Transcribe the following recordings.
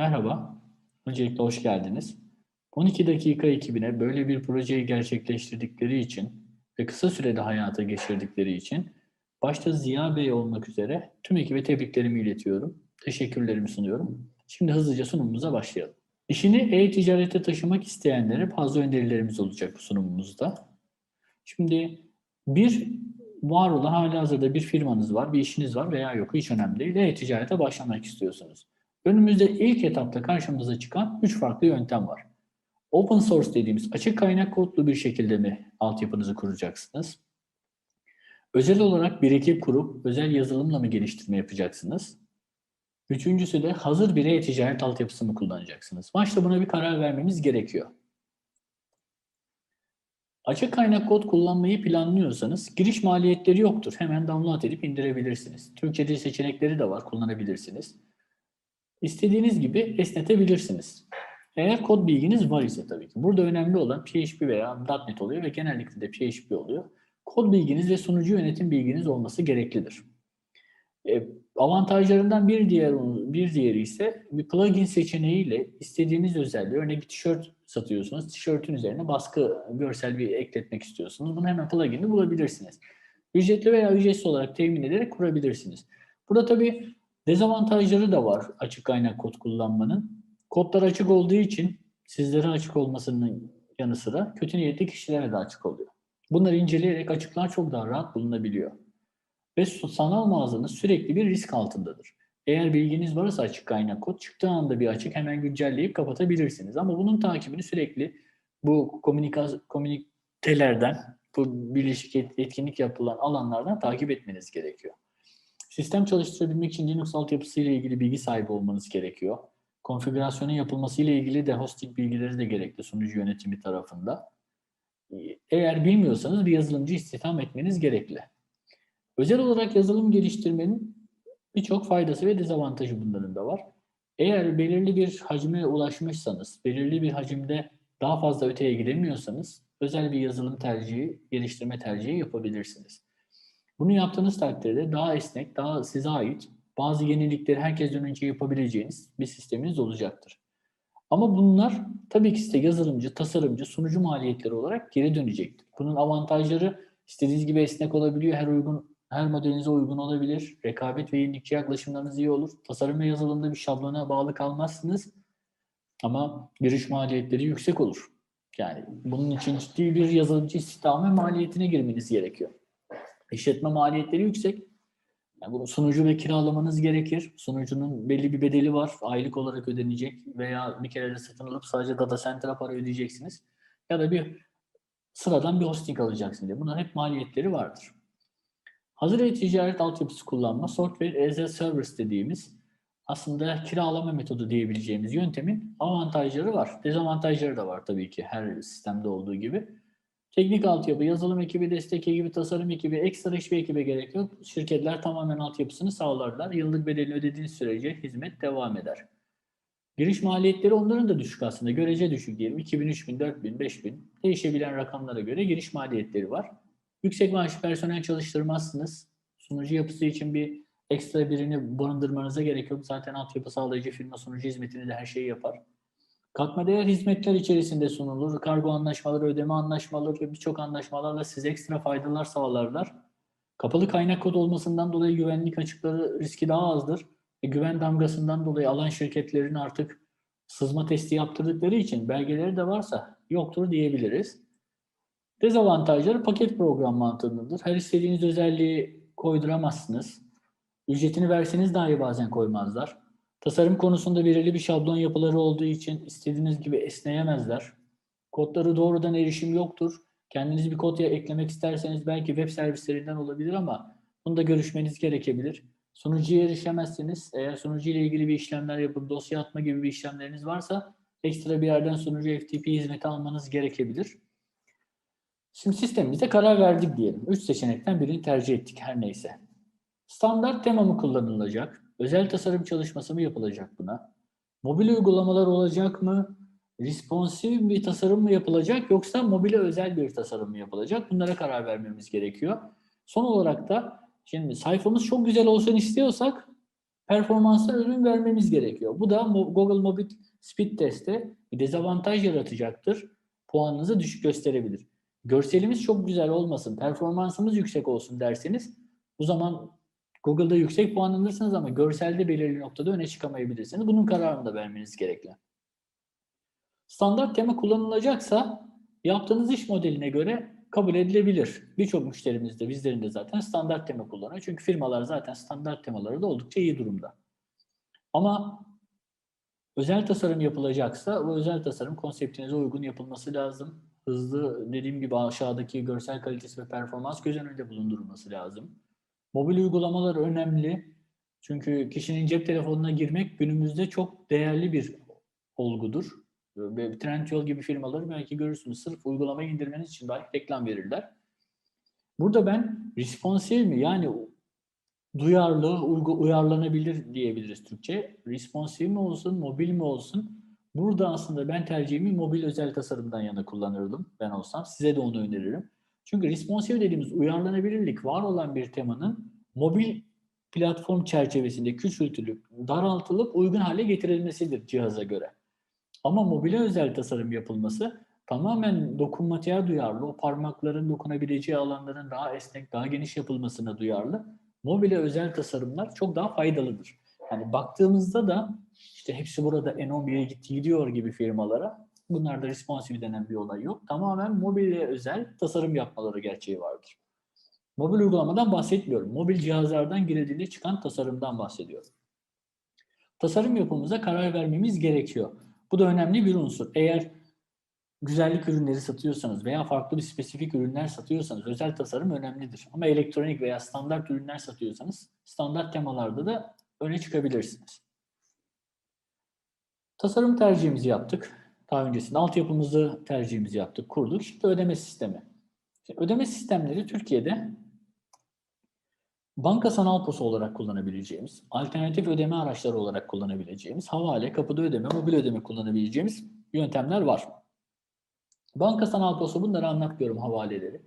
Merhaba, öncelikle hoş geldiniz. 12 dakika ekibine böyle bir projeyi gerçekleştirdikleri için ve kısa sürede hayata geçirdikleri için başta Ziya Bey olmak üzere tüm ekibe tebriklerimi iletiyorum. Teşekkürlerimi sunuyorum. Şimdi hızlıca sunumumuza başlayalım. İşini e-ticarete taşımak isteyenlere bazı önerilerimiz olacak bu sunumumuzda. Şimdi bir var olan halihazırda bir firmanız var, bir işiniz var veya yok hiç önemli değil. E-ticarete başlamak istiyorsunuz. Önümüzde ilk etapta karşımıza çıkan üç farklı yöntem var. Open source dediğimiz açık kaynak kodlu bir şekilde mi altyapınızı kuracaksınız? Özel olarak bir ekip kurup özel yazılımla mı geliştirme yapacaksınız? Üçüncüsü de hazır bir e-ticaret altyapısı mı kullanacaksınız? Başta buna bir karar vermemiz gerekiyor. Açık kaynak kod kullanmayı planlıyorsanız giriş maliyetleri yoktur. Hemen download edip indirebilirsiniz. Türkçe seçenekleri de var, kullanabilirsiniz. İstediğiniz gibi esnetebilirsiniz. Eğer kod bilginiz var ise tabii ki. Burada önemli olan PHP veya .NET oluyor ve genellikle de PHP oluyor. Kod bilginiz ve sunucu yönetim bilginiz olması gereklidir. E, avantajlarından bir diğer bir diğeri ise bir plugin seçeneğiyle istediğiniz özelliği, örneğin bir tişört satıyorsunuz. Tişörtün üzerine baskı görsel bir ekletmek istiyorsunuz. Bunu hemen plugin'i bulabilirsiniz. Ücretli veya ücretsiz olarak temin ederek kurabilirsiniz. Burada tabii Dezavantajları da var açık kaynak kod kullanmanın. Kodlar açık olduğu için sizlere açık olmasının yanı sıra kötü niyetli kişilere de açık oluyor. Bunları inceleyerek açıklar çok daha rahat bulunabiliyor. Ve sanal mağazanız sürekli bir risk altındadır. Eğer bilginiz varsa açık kaynak kod çıktığı anda bir açık hemen güncelleyip kapatabilirsiniz. Ama bunun takibini sürekli bu komünitelerden, bu birleşik etkinlik yapılan alanlardan takip etmeniz gerekiyor. Sistem çalıştırabilmek için Linux altyapısı ile ilgili bilgi sahibi olmanız gerekiyor. Konfigürasyonun yapılması ile ilgili de hosting bilgileri de gerekli sunucu yönetimi tarafında. Eğer bilmiyorsanız bir yazılımcı istihdam etmeniz gerekli. Özel olarak yazılım geliştirmenin birçok faydası ve dezavantajı bunların da var. Eğer belirli bir hacme ulaşmışsanız, belirli bir hacimde daha fazla öteye gidemiyorsanız özel bir yazılım tercihi, geliştirme tercihi yapabilirsiniz. Bunu yaptığınız takdirde daha esnek, daha size ait bazı yenilikleri herkesten önce yapabileceğiniz bir sisteminiz olacaktır. Ama bunlar tabii ki size yazılımcı, tasarımcı, sunucu maliyetleri olarak geri dönecektir. Bunun avantajları istediğiniz gibi esnek olabiliyor, her uygun her modelinize uygun olabilir. Rekabet ve yenilikçi yaklaşımlarınız iyi olur. Tasarım ve yazılımda bir şablona bağlı kalmazsınız. Ama giriş maliyetleri yüksek olur. Yani bunun için ciddi bir yazılımcı istihdamı maliyetine girmeniz gerekiyor. İşletme maliyetleri yüksek. Yani bunu sunucu ve kiralamanız gerekir. Sunucunun belli bir bedeli var. Aylık olarak ödenecek veya bir kere de satın alıp sadece data center'a para ödeyeceksiniz. Ya da bir sıradan bir hosting alacaksınız diye. Bunlar hep maliyetleri vardır. Hazır e-ticaret altyapısı kullanma, software as a service dediğimiz aslında kiralama metodu diyebileceğimiz yöntemin avantajları var. Dezavantajları da var tabii ki her sistemde olduğu gibi. Teknik altyapı, yazılım ekibi, destek ekibi, tasarım ekibi, ekstra hiçbir ekibe gerek yok. Şirketler tamamen altyapısını sağlarlar. Yıllık bedelini ödediğiniz sürece hizmet devam eder. Giriş maliyetleri onların da düşük aslında. Görece düşük diyelim. 2000, 3000, 4000, 5000 değişebilen rakamlara göre giriş maliyetleri var. Yüksek maaşlı personel çalıştırmazsınız. Sunucu yapısı için bir ekstra birini barındırmanıza gerek yok. Zaten altyapı sağlayıcı firma sunucu hizmetini de her şeyi yapar. Katma değer hizmetler içerisinde sunulur. Kargo anlaşmaları, ödeme anlaşmaları ve birçok anlaşmalarla size ekstra faydalar sağlarlar. Kapalı kaynak kod olmasından dolayı güvenlik açıkları riski daha azdır. E, güven damgasından dolayı alan şirketlerin artık sızma testi yaptırdıkları için belgeleri de varsa yoktur diyebiliriz. Dezavantajları paket program mantığındadır. Her istediğiniz özelliği koyduramazsınız. Ücretini verseniz dahi bazen koymazlar. Tasarım konusunda belirli bir şablon yapıları olduğu için istediğiniz gibi esneyemezler. Kodları doğrudan erişim yoktur. Kendiniz bir kod eklemek isterseniz belki web servislerinden olabilir ama bunu da görüşmeniz gerekebilir. Sunucuya erişemezsiniz. Eğer sunucu ile ilgili bir işlemler yapıp dosya atma gibi bir işlemleriniz varsa ekstra bir yerden sunucu FTP hizmeti almanız gerekebilir. Şimdi sistemimize karar verdik diyelim. Üç seçenekten birini tercih ettik her neyse. Standart tema mı kullanılacak? Özel tasarım çalışması mı yapılacak buna? Mobil uygulamalar olacak mı? Responsif bir tasarım mı yapılacak yoksa mobile özel bir tasarım mı yapılacak? Bunlara karar vermemiz gerekiyor. Son olarak da şimdi sayfamız çok güzel olsun istiyorsak performanslı ürün vermemiz gerekiyor. Bu da Google Mobile Speed Test'te dezavantaj yaratacaktır. Puanınızı düşük gösterebilir. Görselimiz çok güzel olmasın, performansımız yüksek olsun derseniz o zaman Google'da yüksek puan alırsınız ama görselde belirli noktada öne çıkamayabilirsiniz. Bunun kararını da vermeniz gerekli. Standart tema kullanılacaksa yaptığınız iş modeline göre kabul edilebilir. Birçok müşterimiz de bizlerin de zaten standart tema kullanıyor. Çünkü firmalar zaten standart temaları da oldukça iyi durumda. Ama özel tasarım yapılacaksa o özel tasarım konseptinize uygun yapılması lazım. Hızlı dediğim gibi aşağıdaki görsel kalitesi ve performans göz önünde bulundurulması lazım. Mobil uygulamalar önemli. Çünkü kişinin cep telefonuna girmek günümüzde çok değerli bir olgudur. Trendyol gibi firmaları belki görürsünüz. Sırf uygulamayı indirmeniz için dahi reklam verirler. Burada ben responsive mi yani duyarlı, uyarlanabilir diyebiliriz Türkçe. Responsive mi olsun, mobil mi olsun? Burada aslında ben tercihimi mobil özel tasarımdan yana kullanırdım ben olsam. Size de onu öneririm. Çünkü responsive dediğimiz uyarlanabilirlik var olan bir temanın mobil platform çerçevesinde küçültülüp, daraltılıp uygun hale getirilmesidir cihaza göre. Ama mobile özel tasarım yapılması tamamen dokunmatiğe duyarlı, o parmakların dokunabileceği alanların daha esnek, daha geniş yapılmasına duyarlı. Mobile özel tasarımlar çok daha faydalıdır. Yani baktığımızda da işte hepsi burada N11'e gitti gidiyor gibi firmalara bunlarda responsive denen bir olay yok. Tamamen mobile özel tasarım yapmaları gerçeği vardır. Mobil uygulamadan bahsetmiyorum. Mobil cihazlardan girdiğinde çıkan tasarımdan bahsediyorum. Tasarım yapımıza karar vermemiz gerekiyor. Bu da önemli bir unsur. Eğer güzellik ürünleri satıyorsanız veya farklı bir spesifik ürünler satıyorsanız özel tasarım önemlidir. Ama elektronik veya standart ürünler satıyorsanız standart temalarda da öne çıkabilirsiniz. Tasarım tercihimizi yaptık. Daha öncesinde altyapımızı tercihimizi yaptık, kurduk. Şimdi ödeme sistemi. Şimdi ödeme sistemleri Türkiye'de banka sanal posu olarak kullanabileceğimiz, alternatif ödeme araçları olarak kullanabileceğimiz, havale, kapıda ödeme, mobil ödeme kullanabileceğimiz yöntemler var. Banka sanal posu bunları anlatmıyorum havaleleri.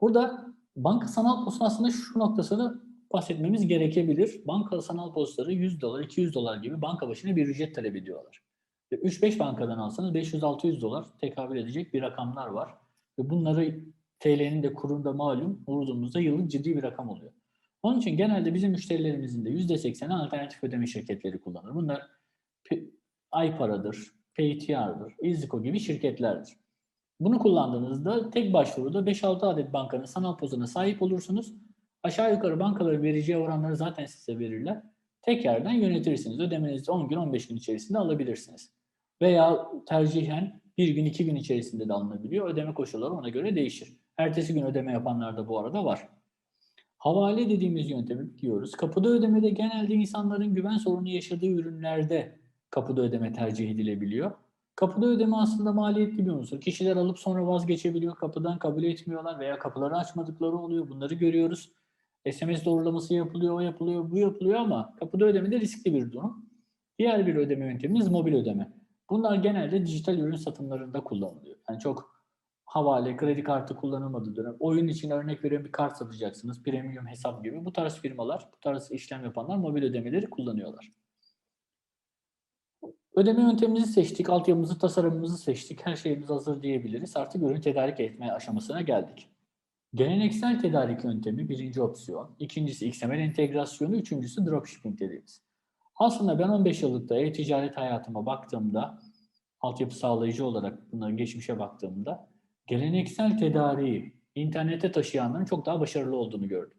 Burada banka sanal posu aslında şu noktasını bahsetmemiz gerekebilir. Banka sanal postları 100 dolar, 200 dolar gibi banka başına bir ücret talep ediyorlar. Ve 3-5 bankadan alsanız 500-600 dolar tekabül edecek bir rakamlar var. Ve bunları TL'nin de kurunda malum vurduğumuzda yıllık ciddi bir rakam oluyor. Onun için genelde bizim müşterilerimizin de %80'i alternatif ödeme şirketleri kullanır. Bunlar iPara'dır, PayTR'dır, Iziko gibi şirketlerdir. Bunu kullandığınızda tek başvuruda 5-6 adet bankanın sanal pozuna sahip olursunuz. Aşağı yukarı bankaların vereceği oranları zaten size verirler. Tek yerden yönetirsiniz. Ödemenizi 10 gün 15 gün içerisinde alabilirsiniz. Veya tercihen bir gün iki gün içerisinde de alınabiliyor. Ödeme koşulları ona göre değişir. Ertesi gün ödeme yapanlar da bu arada var. Havale dediğimiz yöntemi biliyoruz. Kapıda ödemede genelde insanların güven sorunu yaşadığı ürünlerde kapıda ödeme tercih edilebiliyor. Kapıda ödeme aslında maliyetli bir unsur. Kişiler alıp sonra vazgeçebiliyor, kapıdan kabul etmiyorlar veya kapıları açmadıkları oluyor. Bunları görüyoruz. SMS doğrulaması yapılıyor, o yapılıyor, bu yapılıyor ama kapıda ödemede riskli bir durum. Diğer bir ödeme yöntemimiz mobil ödeme. Bunlar genelde dijital ürün satımlarında kullanılıyor. Yani çok havale, kredi kartı kullanılmadığı dönem. Oyun için örnek veriyorum bir kart satacaksınız, premium hesap gibi. Bu tarz firmalar, bu tarz işlem yapanlar mobil ödemeleri kullanıyorlar. Ödeme yöntemimizi seçtik, altyapımızı, tasarımımızı seçtik. Her şeyimiz hazır diyebiliriz. Artık ürün tedarik etme aşamasına geldik. Geleneksel tedarik yöntemi birinci opsiyon. İkincisi XML entegrasyonu, üçüncüsü dropshipping dediğimiz. Aslında ben 15 yıllık da e-ticaret hayatıma baktığımda, altyapı sağlayıcı olarak bunların geçmişe baktığımda, geleneksel tedariği internete taşıyanların çok daha başarılı olduğunu gördüm.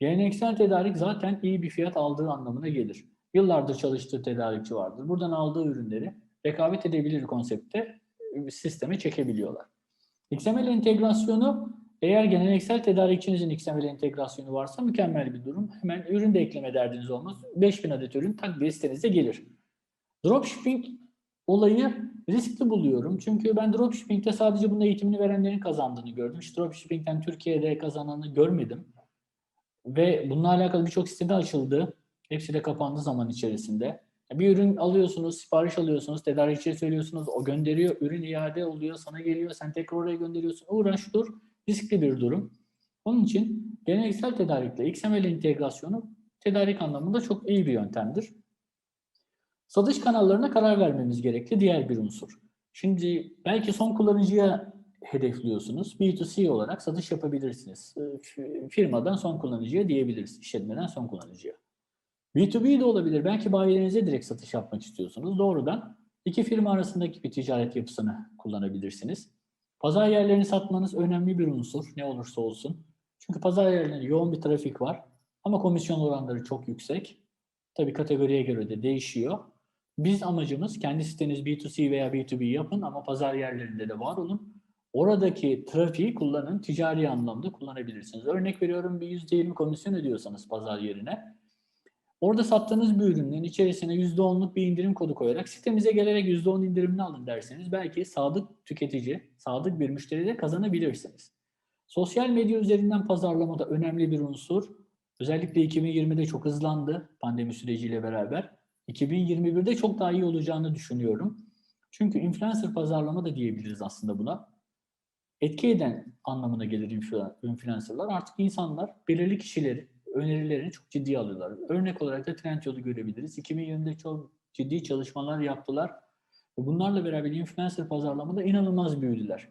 Geleneksel tedarik zaten iyi bir fiyat aldığı anlamına gelir. Yıllardır çalıştığı tedarikçi vardır. Buradan aldığı ürünleri rekabet edebilir konsepte sisteme çekebiliyorlar. XML entegrasyonu eğer geleneksel tedarikçinizin XML entegrasyonu varsa mükemmel bir durum. Hemen ürün de ekleme derdiniz olmaz. 5000 adet ürün tak diye sitenize gelir. Dropshipping olayı riskli buluyorum. Çünkü ben dropshipping'de sadece bunun eğitimini verenlerin kazandığını gördüm. Hiç dropshipping'den Türkiye'de kazananı görmedim. Ve bununla alakalı birçok sitede açıldı. Hepsi de kapandı zaman içerisinde. Bir ürün alıyorsunuz, sipariş alıyorsunuz, tedarikçiye söylüyorsunuz, o gönderiyor, ürün iade oluyor, sana geliyor, sen tekrar oraya gönderiyorsun. Uğraş dur, riskli bir durum. Onun için geleneksel tedarikle XML entegrasyonu tedarik anlamında çok iyi bir yöntemdir. Satış kanallarına karar vermemiz gerekli diğer bir unsur. Şimdi belki son kullanıcıya hedefliyorsunuz. B2C olarak satış yapabilirsiniz. Ee, Firmadan son kullanıcıya diyebiliriz. işletmeden son kullanıcıya. B2B de olabilir. Belki bayilerinize direkt satış yapmak istiyorsunuz. Doğrudan iki firma arasındaki bir ticaret yapısını kullanabilirsiniz. Pazar yerlerini satmanız önemli bir unsur ne olursa olsun. Çünkü pazar yerlerinde yoğun bir trafik var ama komisyon oranları çok yüksek. Tabii kategoriye göre de değişiyor. Biz amacımız kendi siteniz B2C veya B2B yapın ama pazar yerlerinde de var olun. Oradaki trafiği kullanın, ticari anlamda kullanabilirsiniz. Örnek veriyorum bir %20 komisyon ödüyorsanız pazar yerine. Orada sattığınız bir ürünün içerisine %10'luk bir indirim kodu koyarak sitemize gelerek %10 indirimini alın derseniz belki sadık tüketici, sadık bir müşteri de kazanabilirsiniz. Sosyal medya üzerinden pazarlama da önemli bir unsur. Özellikle 2020'de çok hızlandı pandemi süreciyle beraber. 2021'de çok daha iyi olacağını düşünüyorum. Çünkü influencer pazarlama da diyebiliriz aslında buna. Etki eden anlamına gelir influ- influencerlar. Artık insanlar belirli kişileri, önerilerini çok ciddiye alıyorlar. Örnek olarak da Trendyol'u görebiliriz. 2020'de çok ciddi çalışmalar yaptılar. Ve bunlarla beraber influencer pazarlamada inanılmaz büyüdüler.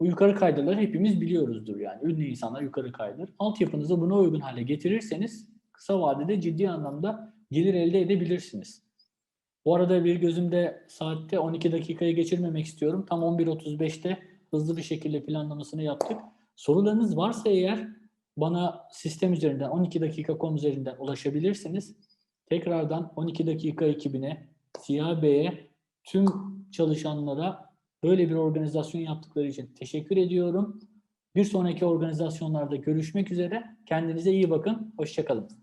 Bu yukarı kaydırları hepimiz biliyoruzdur yani. Ünlü insanlar yukarı kaydır. Altyapınızı buna uygun hale getirirseniz kısa vadede ciddi anlamda gelir elde edebilirsiniz. Bu arada bir gözümde saatte 12 dakikayı geçirmemek istiyorum. Tam 11.35'te hızlı bir şekilde planlamasını yaptık. Sorularınız varsa eğer bana sistem üzerinden 12 dakika.com üzerinden ulaşabilirsiniz. Tekrardan 12 dakika ekibine, Siyah tüm çalışanlara böyle bir organizasyon yaptıkları için teşekkür ediyorum. Bir sonraki organizasyonlarda görüşmek üzere. Kendinize iyi bakın. Hoşçakalın.